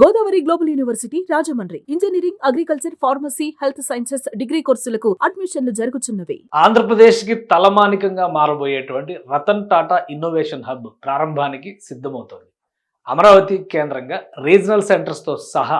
Godavari global university Rajahmundry. Engineering agriculture pharmacy health sciences degree కోర్సులకు అడ్మిషన్లు జరుగుతున్నవి ఆంధ్రప్రదేశ్కి తలమానికంగా మారబోయేటువంటి రతన్ టాటా ఇన్నోవేషన్ హబ్ ప్రారంభానికి సిద్ధమవుతోంది. అమరావతి కేంద్రంగా రీజనల్ సెంటర్స్తో సహా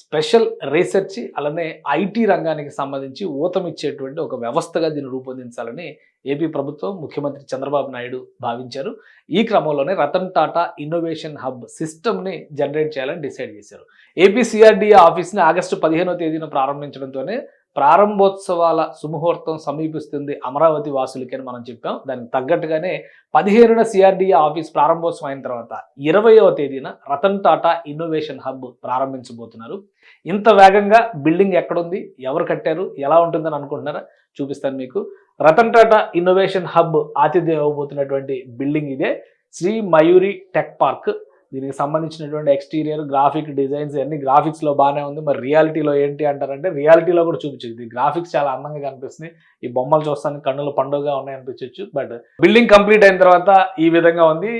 స్పెషల్ రీసెర్చ్ అలానే ఐటీ రంగానికి సంబంధించి ఊతమిచ్చేటువంటి ఒక వ్యవస్థగా దీన్ని రూపొందించాలని ఏపీ ప్రభుత్వం ముఖ్యమంత్రి చంద్రబాబు నాయుడు భావించారు. ఈ క్రమంలోనే రతన్ టాటా ఇన్నోవేషన్ హబ్ సిస్టమ్ని జనరేట్ చేయాలని డిసైడ్ చేశారు. ఏపీ సిఆర్డీఏ ఆఫీస్ని ఆగస్టు పదిహేనో తేదీన ప్రారంభించడంతోనే ప్రారంభోత్సవాల సుముహూర్తం సమీపిస్తుంది అమరావతి వాసులకి అని మనం చెప్పాం. దానికి తగ్గట్టుగానే పదిహేనున సిఆర్డీఏ ఆఫీస్ ప్రారంభోత్సవం అయిన తర్వాత ఇరవయవ తేదీన రతన్ టాటా ఇన్నోవేషన్ హబ్ ప్రారంభించబోతున్నారు. ఇంత వేగంగా బిల్డింగ్ ఎక్కడుంది? ఎవరు కట్టారు? ఎలా ఉంటుందని అనుకుంటున్నారా? చూపిస్తాను మీకు. రతన్ టాటా ఇన్నోవేషన్ హబ్ ఆతిథ్యం ఇవ్వబోతున్నటువంటి బిల్డింగ్ ఇదే. Shri Mayuri tech park. దీనికి సంబంధించినటువంటి ఎక్స్టీరియర్ గ్రాఫిక్ డిజైన్స్ అన్ని గ్రాఫిక్స్లో బాగానే ఉంది. మరి రియాలిటీలో ఏంటి అంటారంటే రియాలిటీలో కూడా చూపించింది గ్రాఫిక్స్ చాలా అందంగా కనిపిస్తుంది. ఈ బొమ్మలు చూస్తానికి కన్నుల పండుగగా ఉన్నాయి అనిపించవచ్చు బట్ బిల్డింగ్ కంప్లీట్ అయిన తర్వాత ఈ విధంగా ఉంది.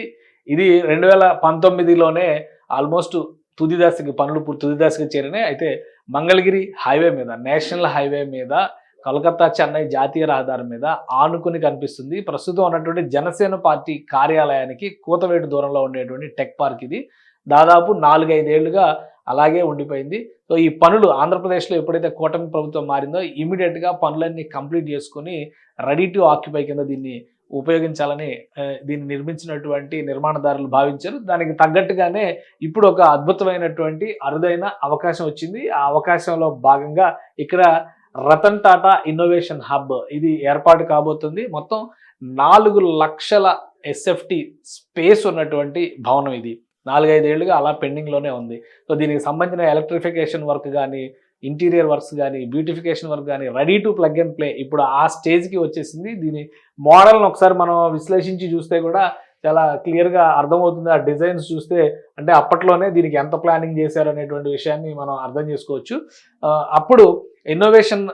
ఇది రెండు వేల పంతొమ్మిదిలోనే ఆల్మోస్ట్ తుది దశకి పనులు తుది దశకి చేరినాయి. అయితే మంగళగిరి హైవే మీద నేషనల్ హైవే మీద కలకత్తా చెన్నై జాతీయ రహదారి మీద ఆనుకుని కనిపిస్తుంది. ప్రస్తుతం ఉన్నటువంటి జనసేన పార్టీ కార్యాలయానికి కూతవేటు దూరంలో ఉండేటువంటి టెక్ పార్క్ ఇది. దాదాపు నాలుగైదేళ్ళుగా అలాగే ఉండిపోయింది. సో ఈ పనులు ఆంధ్రప్రదేశ్లో ఎప్పుడైతే కూటమి ప్రభుత్వం మారిందో ఇమీడియట్గా పనులన్నీ కంప్లీట్ చేసుకొని రెడీ టు ఆక్యుపై కింద దీన్ని ఉపయోగించాలని దీన్ని నిర్మించినటువంటి నిర్మాణదారులు భావించారు. దానికి తగ్గట్టుగానే ఇప్పుడు ఒక అద్భుతమైనటువంటి అరుదైన అవకాశం వచ్చింది. ఆ అవకాశంలో భాగంగా ఇక్కడ రతన్ టాటా ఇన్నోవేషన్ హబ్. ఇది ఏర్పాటు కాబోతుంది. మొత్తం నాలుగు లక్షల ఎస్ఎఫ్టి స్పేస్ ఉన్నటువంటి భవనం ఇది. నాలుగైదేళ్ళుగా అలా పెండింగ్లోనే ఉంది. సో దీనికి సంబంధించిన ఎలక్ట్రిఫికేషన్ వర్క్ కానీ ఇంటీరియర్ వర్క్స్ కానీ బ్యూటిఫికేషన్ వర్క్ కానీ ready to plug and play ఇప్పుడు ఆ స్టేజ్కి వచ్చేసింది. దీని మోడల్ని ఒకసారి మనం విశ్లేషించి చూస్తే కూడా చాలా క్లియర్గా అర్థమవుతుంది. ఆ డిజైన్స్ చూస్తే అంటే అప్పట్లోనే దీనికి ఎంత ప్లానింగ్ చేశారు అనేటువంటి విషయాన్ని మనం అర్థం చేసుకోవచ్చు. అప్పుడు ఇన్నోవేషన్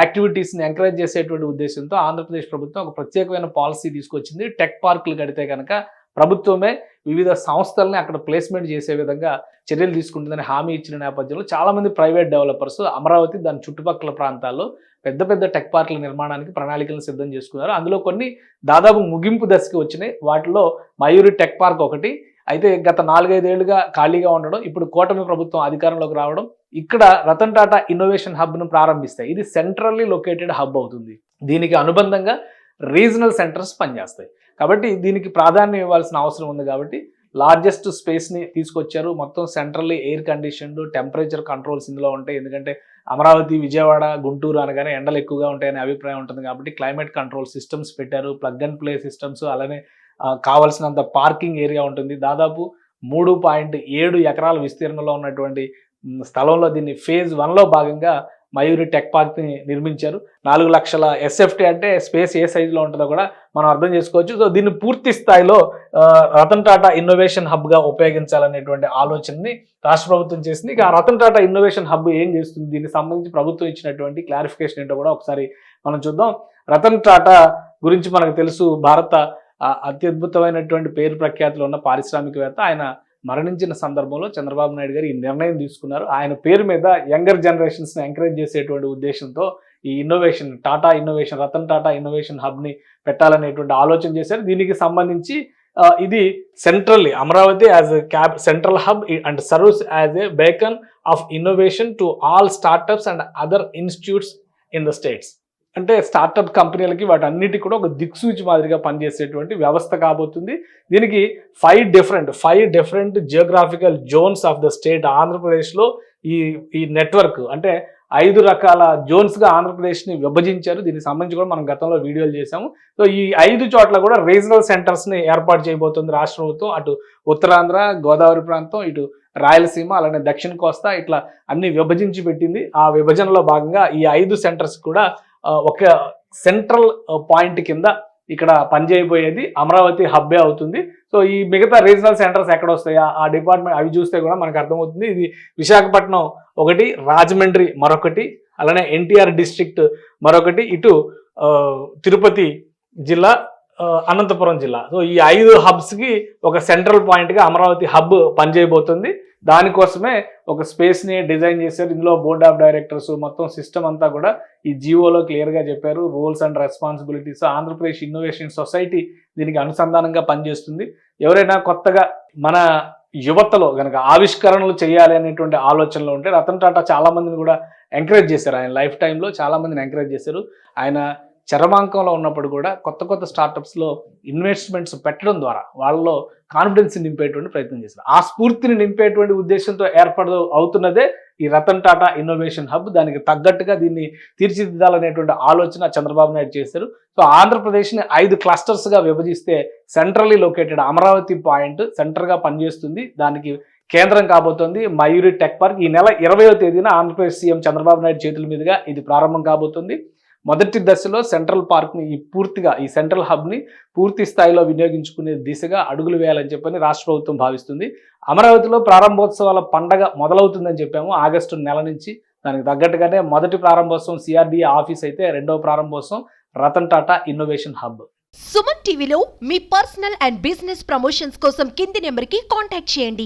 యాక్టివిటీస్ని ఎంకరేజ్ చేసేటువంటి ఉద్దేశంతో ఆంధ్రప్రదేశ్ ప్రభుత్వం ఒక ప్రత్యేకమైన పాలసీ తీసుకొచ్చింది. టెక్ పార్కులు కడితే కనుక ప్రభుత్వమే వివిధ సంస్థల్ని అక్కడ ప్లేస్మెంట్ చేసే విధంగా చర్యలు తీసుకుంటుందని హామీ ఇచ్చిన నేపథ్యంలో చాలామంది ప్రైవేట్ డెవలపర్స్ అమరావతి దాని చుట్టుపక్కల ప్రాంతాల్లో పెద్ద పెద్ద టెక్ పార్కుల నిర్మాణానికి ప్రణాళికలను సిద్ధం చేసుకున్నారు. అందులో కొన్ని దాదాపు ముగింపు దశకి వచ్చినాయి. వాటిలో మయూరి టెక్ పార్క్ ఒకటి అయితే గత నాలుగైదేళ్ళుగా ఖాళీగా ఉండడం ఇప్పుడు కూటమి ప్రభుత్వం అధికారంలోకి రావడం ఇక్కడ రతన్ టాటా ఇన్నోవేషన్ హబ్ను ప్రారంభిస్తాయి. ఇది సెంట్రల్లీ లొకేటెడ్ హబ్ అవుతుంది. దీనికి అనుబంధంగా రీజనల్ సెంటర్స్ పనిచేస్తాయి. కాబట్టి దీనికి ప్రాధాన్యం ఇవ్వాల్సిన అవసరం ఉంది కాబట్టి లార్జెస్ట్ స్పేస్ని తీసుకొచ్చారు. మొత్తం centrally air conditioned temperature controls ఇందులో ఉంటాయి. ఎందుకంటే అమరావతి విజయవాడ గుంటూరు అనగానే ఎండలు ఎక్కువగా ఉంటాయనే అభిప్రాయం ఉంటుంది కాబట్టి క్లైమేట్ కంట్రోల్ సిస్టమ్స్ పెట్టారు. ప్లగ్ అండ్ ప్లే సిస్టమ్స్ అలానే కావలసినంత పార్కింగ్ ఏరియా ఉంటుంది. దాదాపు మూడు పాయింట్ ఏడు ఎకరాల విస్తీర్ణంలో ఉన్నటువంటి స్థలంలో దీన్ని ఫేజ్ వన్లో భాగంగా మయూరి టెక్ పార్క్ని నిర్మించారు. నాలుగు లక్షల ఎస్ఎఫ్టీ అంటే స్పేస్ ఏ సైజులో ఉంటుందో కూడా మనం అర్థం చేసుకోవచ్చు. సో దీన్ని పూర్తి స్థాయిలో రతన్ టాటా ఇన్నోవేషన్ హబ్గా ఉపయోగించాలనేటువంటి ఆలోచనని రాష్ట్ర ప్రభుత్వం చేసింది. ఇక రతన్ టాటా ఇన్నోవేషన్ హబ్ ఏం చేస్తుంది? దీనికి సంబంధించి ప్రభుత్వం ఇచ్చినటువంటి క్లారిఫికేషన్ ఏంటో కూడా ఒకసారి మనం చూద్దాం. రతన్ టాటా గురించి మనకు తెలుసు. భారత అత్యద్భుతమైనటువంటి పేరు ప్రఖ్యాతులు ఉన్న పారిశ్రామికవేత్త. ఆయన మరణించిన సందర్భంలో చంద్రబాబు నాయుడు గారు ఈ నిర్ణయం తీసుకున్నారు. ఆయన పేరు మీద యంగర్ జనరేషన్స్ని ఎంకరేజ్ చేసేటువంటి ఉద్దేశంతో ఈ innovation Tata innovation Ratan Tata innovation హబ్ని పెట్టాలనేటువంటి ఆలోచన చేశారు. దీనికి సంబంధించి ఇది centrally Amaravati as cab central hub and serves as a beacon of innovation to all startups and other institutes in the states. అంటే స్టార్టప్ కంపెనీలకి వాటన్నిటికి కూడా ఒక దిక్సూచి మాదిరిగా పనిచేసేటువంటి వ్యవస్థ కాబోతుంది. దీనికి five different five different geographical zones of the state ఆంధ్రప్రదేశ్లో ఈ ఈ నెట్వర్క్ అంటే ఐదు రకాల జోన్స్గా ఆంధ్రప్రదేశ్ని విభజించారు. దీనికి సంబంధించి కూడా మనం గతంలో వీడియోలు చేశాము. సో ఈ ఐదు చోట్ల కూడా రీజనల్ సెంటర్స్ని ఏర్పాటు చేయబోతుంది రాష్ట్ర ప్రభుత్వం. అటు ఉత్తరాంధ్ర గోదావరి ప్రాంతం ఇటు రాయలసీమ అలానే దక్షిణ కోస్తా ఇట్లా అన్ని విభజించి పెట్టింది. ఆ విభజనలో భాగంగా ఈ ఐదు సెంటర్స్ కూడా ఒక సెంట్రల్ పాయింట్ కింద ఇక్కడ పనిచేయబోయేది అమరావతి హబ్బే అవుతుంది. సో ఈ మిగతా రీజనల్ సెంటర్స్ ఎక్కడ వస్తాయా? ఆ- డిపార్ట్మెంట్ అవి చూస్తే కూడా మనకు అర్థమవుతుంది. ఇది విశాఖపట్నం ఒకటి రాజమండ్రి మరొకటి అలానే ఎన్టీఆర్ డిస్ట్రిక్ట్ మరొకటి ఇటు తిరుపతి జిల్లా అనంతపురం జిల్లా. సో ఈ ఐదు హబ్స్కి ఒక సెంట్రల్ పాయింట్గా అమరావతి హబ్ పనిచేయబోతుంది. దానికోసమే ఒక స్పేస్ని డిజైన్ చేశారు. ఇందులో బోర్డ్ ఆఫ్ డైరెక్టర్స్ మొత్తం సిస్టమ్ అంతా కూడా ఈ జియోలో క్లియర్గా చెప్పారు. Rules and responsibilities Andhra Pradesh innovation society దీనికి అనుసంధానంగా పనిచేస్తుంది. ఎవరైనా కొత్తగా మన యువతలో గనక ఆవిష్కరణలు చేయాలి అనేటువంటి ఆలోచనలో ఉంటే రతన్ టాటా చాలామందిని కూడా ఎంకరేజ్ చేశారు. ఆయన లైఫ్ టైంలో చాలామందిని ఎంకరేజ్ చేశారు. ఆయన చరమాంకంలో ఉన్నప్పుడు కూడా కొత్త కొత్త స్టార్టప్స్లో ఇన్వెస్ట్మెంట్స్ పెట్టడం ద్వారా వాళ్ళలో కాన్ఫిడెన్స్ నింపేటువంటి ప్రయత్నం చేశారు. ఆ స్ఫూర్తిని నింపేటువంటి ఉద్దేశంతో ఏర్పడ అవుతున్నదే ఈ రతన్ టాటా ఇన్నోవేషన్ హబ్. దానికి తగ్గట్టుగా దీన్ని తీర్చిదిద్దాలనేటువంటి ఆలోచన చంద్రబాబు నాయుడు చేశారు. సో ఆంధ్రప్రదేశ్ని ఐదు క్లస్టర్స్గా విభజిస్తే సెంట్రల్లీ లొకేటెడ్ అమరావతి పాయింట్ సెంటర్గా పనిచేస్తుంది. దానికి కేంద్రం కాబోతోంది మయూరి టెక్ పార్క్. ఈ నెల ఇరవయో తేదీన ఆంధ్రప్రదేశ్ సీఎం చంద్రబాబు నాయుడు చేతుల మీదుగా ఇది ప్రారంభం కాబోతుంది. మొదటి దశలో సెంట్రల్ పార్క్ని ఈ పూర్తిగా ఈ సెంట్రల్ హబ్ని పూర్తి స్థాయిలో వినియోగించుకునే దిశగా అడుగులు వేయాలని చెప్పని రాష్ట్ర ప్రభుత్వం భావిస్తుంది. అమరావతిలో ప్రారంభోత్సవాల పండగ మొదలవుతుందని చెప్పాము. ఆగస్టు నెల నుంచి దానికి తగ్గట్టుగానే మొదటి ప్రారంభోత్సవం సిఆర్డీఏ ఆఫీస్ అయితే రెండవ ప్రారంభోత్సవం రతన్ టాటా ఇన్నోవేషన్ హబ్. సుమన్ టీవీలో మీ పర్సనల్ అండ్ బిజినెస్ ప్రమోషన్స్ కోసం కింది నెంబర్కి కాంటాక్ట్ చేయండి.